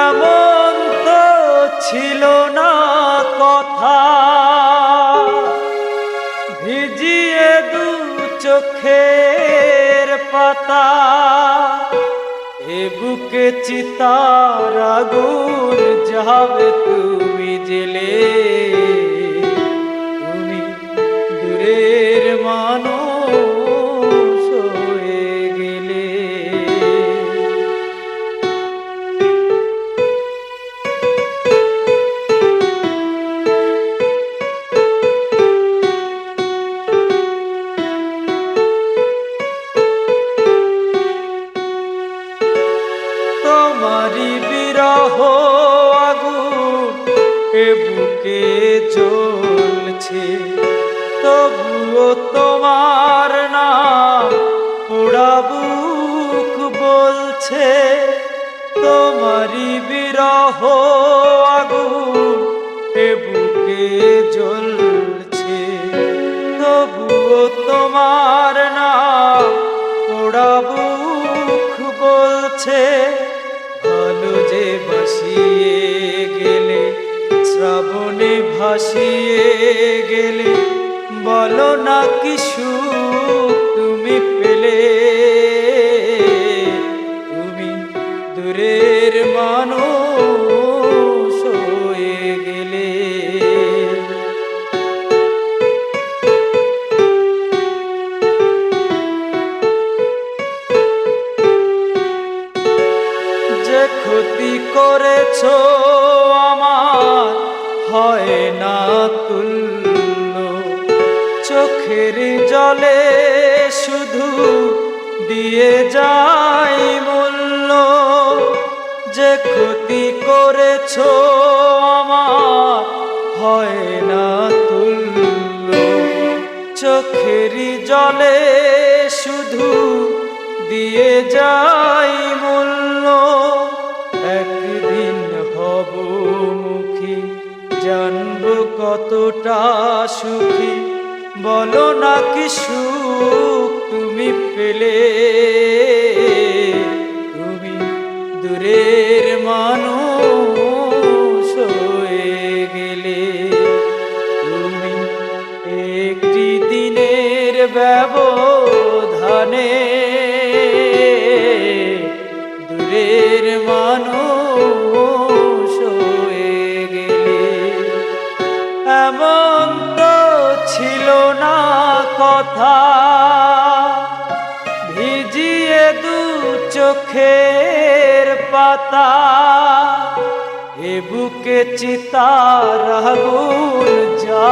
এমন তো ছিল না কথা। ভিজিয়ে দু চোখের পাতা, এ বুকে চিতার আগুন যাবে তুমি জেলে। তুমি দূরের মানুষ তোমারি বিরহ আগুন এ বুকে জ্বলছে। তবুও তোমার নাম পোড়া বুক বলছে, তোমারি বিরহ আগুন এ বুকে জ্বলছে। তবুও তোমার নাম পোড়া বুক বলছে যে বাসিয়ে গেলে শ্রাবণে ভাসিয়ে গেলে বলো না কিছু তুমি পেলে? ক্ষতি করেছ, আমার হয় না তুল্য। চোখের জলে শুধু দিয়ে যাই মূল্য। যে ক্ষতি করেছ, আমার হয় না তুল্য। চোখের জলে শুধু দিয়ে যাই মূল্য। হব জানব কতটা সুখী। বলো না কি সুখ তুমি পেলে। তুমি দূরের মানুষ হয়ে গেলে। তুমি একটি দিনের ব্যবধানে কথা ভিজিয়ে দু চোখের পাতা। এ বুকে যাবে তুমি জেলে